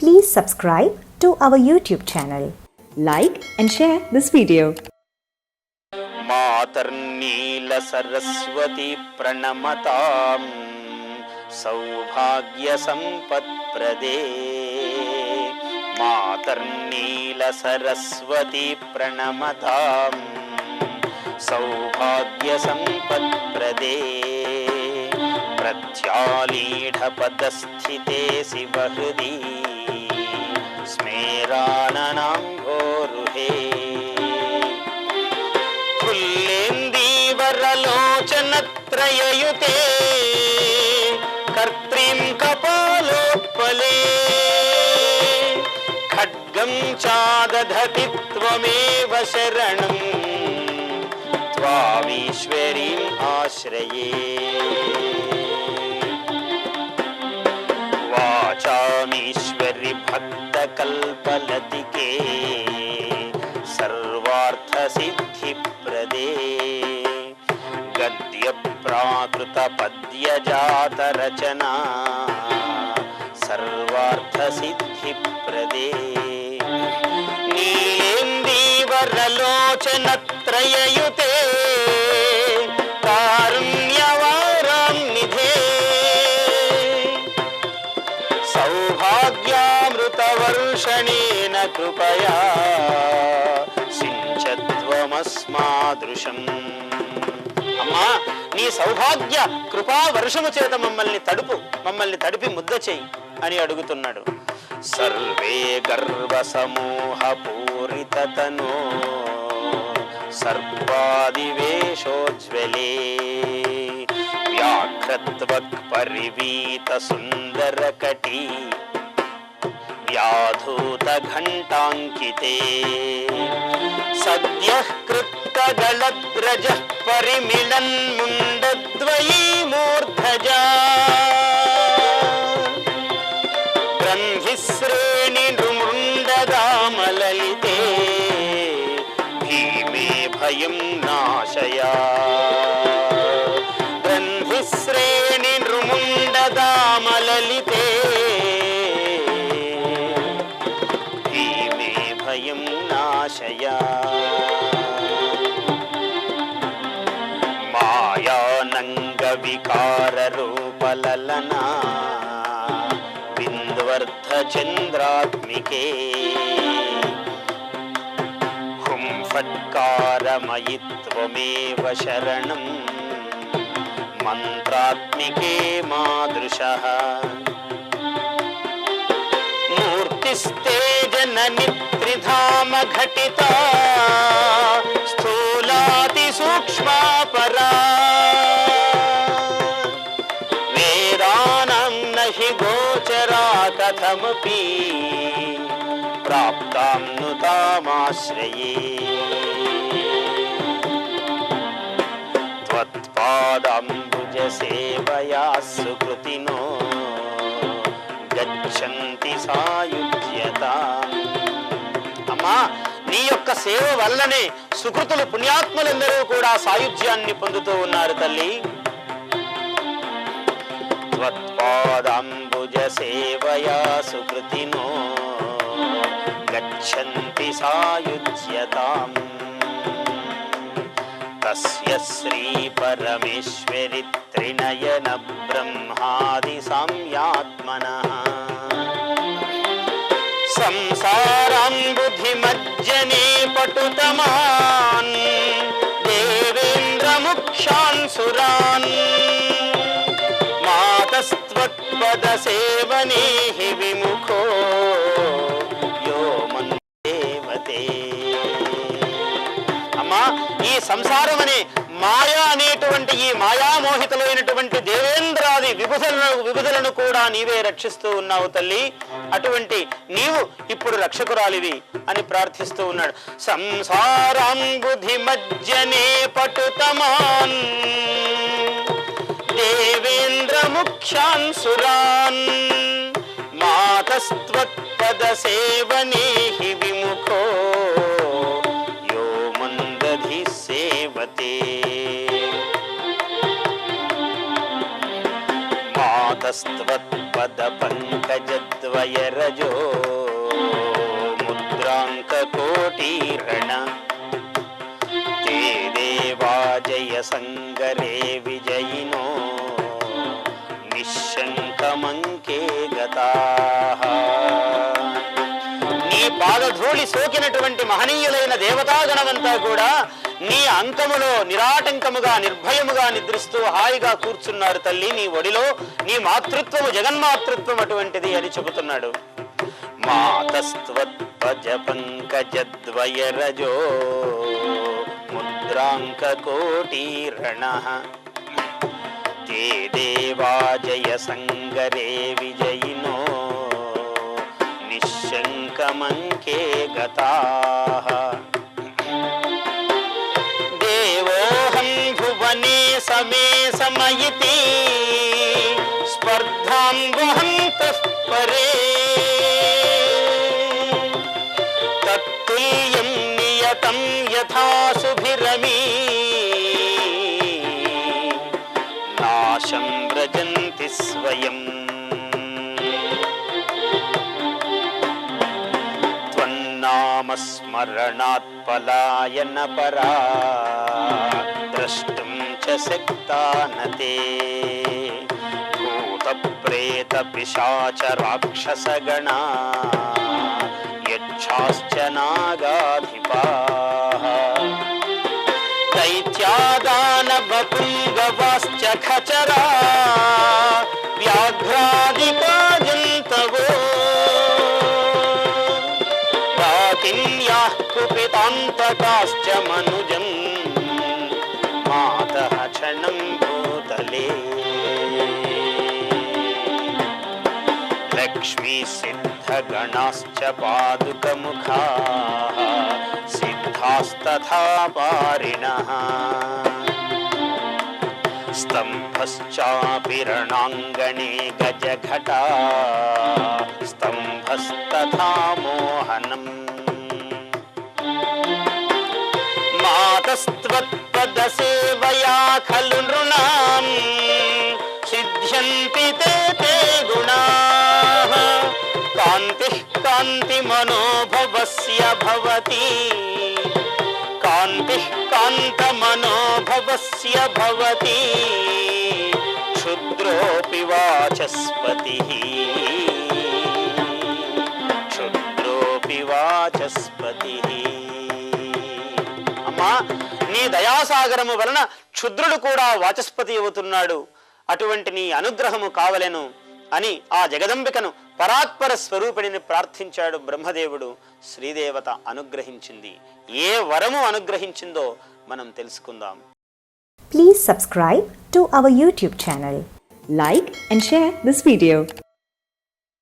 Please subscribe to our YouTube channel. Like and share this video. मातर्नीलसरस्वती प्रणमतां सौभाग्यसम्पत्प्रदे मातर्नीलसरस्वती प्रणमतां सौभाग्यसम्पत्प्रदे प्रत्यालीढपदस्थिते शिवहृदि फुल्लेन्दीवरलोचनत्रययुते कर्त्रीं कपालोत्पले। खड्गं चादधति त्वमेव शरणम् त्वामीश्वरीम् आश्रये। वाचामीश्वरि भक्तकल्पलतिके। सर्वार्थसिद्धिप्रदे गद्यप्राकृतपद्यजातरचना सर्वार्थसिद्धिप्रदे नीलेन्दीवरलोचनत्रययुते कारुण्यवारान्निधे सौभाग्यामृतवर्षणेन कृपया సించత్వమస్మాదృశం అమ్మా నీ సౌభాగ్య కృపా వర్షము చేత మమ్మల్ని తడుపు మమ్మల్ని తడిపి ముద్ద చేయి అని అడుగుతున్నాడు. సర్వే గర్వ సమూహ పూరితతనో సర్వాదివేశోజ్వలే వ్యాఘ్రత్వక్ పరివీత సద్య കദളത്രജ പരിമിലൻ മുണ്ടദ്വയീ മൂർധജ. ബ്രഹ്മിശ്രേണി നൃമൃണ്ടദാമലലിതേ ഭീമേ ഭയം നാശയ. ബ്രഹ്മിശ്രേണി നൃമുണ്ടദാമലലിതേ ഭീമേ ഭയം നാശയാ. ललना विन्दवर्थचन्द्रात्मिके हुंफट्कारमयित्वमेव शरणम् मन्त्रात्मिके मादृशः मूर्तिस्ते जननि मूर्तिस्तेजननित्रिधामघटिता स्थूलातिसूक्ष्मा परा గోచరా కథమపి ప్రాప్తాం ను తామాశ్రయే त्वत्पादाम्बुज सेवया सुकृतिनो గచ్చంతి సాయుజ్యత అమ్మా నీ యొక్క సేవ వల్లనే సుకృతులు పుణ్యాత్ములందరూ కూడా సాయుధ్యాన్ని పొందుతూ ఉన్నారు తల్లి त्वाम्बुजसेवया सुकृतिनो। गच्छन्ति सायुज्यताम्। तस्य श्रीपरमेश्वरित्रिनयनब्रह्मादियात्मनः संसारम्बुधिमज्जने पटुतमान् देवेन्द्रमुक्षान् सुरान्। బుద్ధిమజ్జనే సేవనే విముఖో. యో దేవతే అమ్మా ఈ సంసారం అనే మాయ అనేటువంటి ఈ మాయామోహితులైనటువంటి దేవేంద్రాది విభుధలను విభుధలను కూడా నీవే రక్షిస్తూ ఉన్నావు తల్లి. అటువంటి నీవు ఇప్పుడు రక్షకురాలివి అని ప్రార్థిస్తూ ఉన్నాడు. సంసారం బుద్ధి మజ్జనే పటుతమా शांसुरान्। मातस्त्वत्पदसेवने हि विमुखो। यो मन्दधि सेवते। मातस्त्वत्पदपङ्कजद्वयरजो। मुद्राङ्ककोटीरण। मुद्राङ्कोटीर्णेवाजय सङ्गरे పాదధూళి సోకినటువంటి మహనీయులైన దేవతాగణమంతా కూడా నీ అంకములో నిరాటంకముగా నిర్భయముగా నిద్రిస్తూ హాయిగా కూర్చున్నారు తల్లి నీ ఒడిలో నీ మాతృత్వము జగన్మాతృత్వం అటువంటిది అని చెబుతున్నాడు మాతస్త్వత్పజ పంకజద్వయ రజో ముద్రాంక కోటీరణ ते देवा जय सङ्गरे विजयिनो देव देवोऽहं भुवने समे समयिति स्पर्धा वहन्तः परे तत्तुल्यं यथा सुभिरमी। नाशं स्मरणात् पलायन परा द्रष्टुं च शक्ता न ते भूतप्रेतपिशाच राक्षसगणा यच्छाश्च नागाधिपाः। तैत्यादानबि खचरा व्याघ्रा मनुजम् मातः क्षणं भूतले। लक्ष्मीसिद्धगणाश्च पादुकमुखाः सिद्धास्तथा पारिणः स्तम्भश्चापि रणाङ्गणे गजघटा। स्तम्भस्तथा कान्तिमनोभवस्य भवति कान्तिः कान्तमनोभवस्य भवति क्षुद्रोऽपि वाचस्पतिः క్షుద్రోపి వాచస్పతి అమ్మా నీ దయాసాగరము వలన క్షుద్రుడు కూడా వాచస్పతి అవుతున్నాడు అటువంటి నీ అనుగ్రహము కావలెను అని ఆ జగదంబికను పరాత్పర స్వరూపిణిని ప్రార్థించాడు బ్రహ్మదేవుడు. శ్రీదేవత అనుగ్రహించింది. ఏ వరము అనుగ్రహించిందో మనం తెలుసుకుందాం. Please subscribe to our YouTube channel like and share this video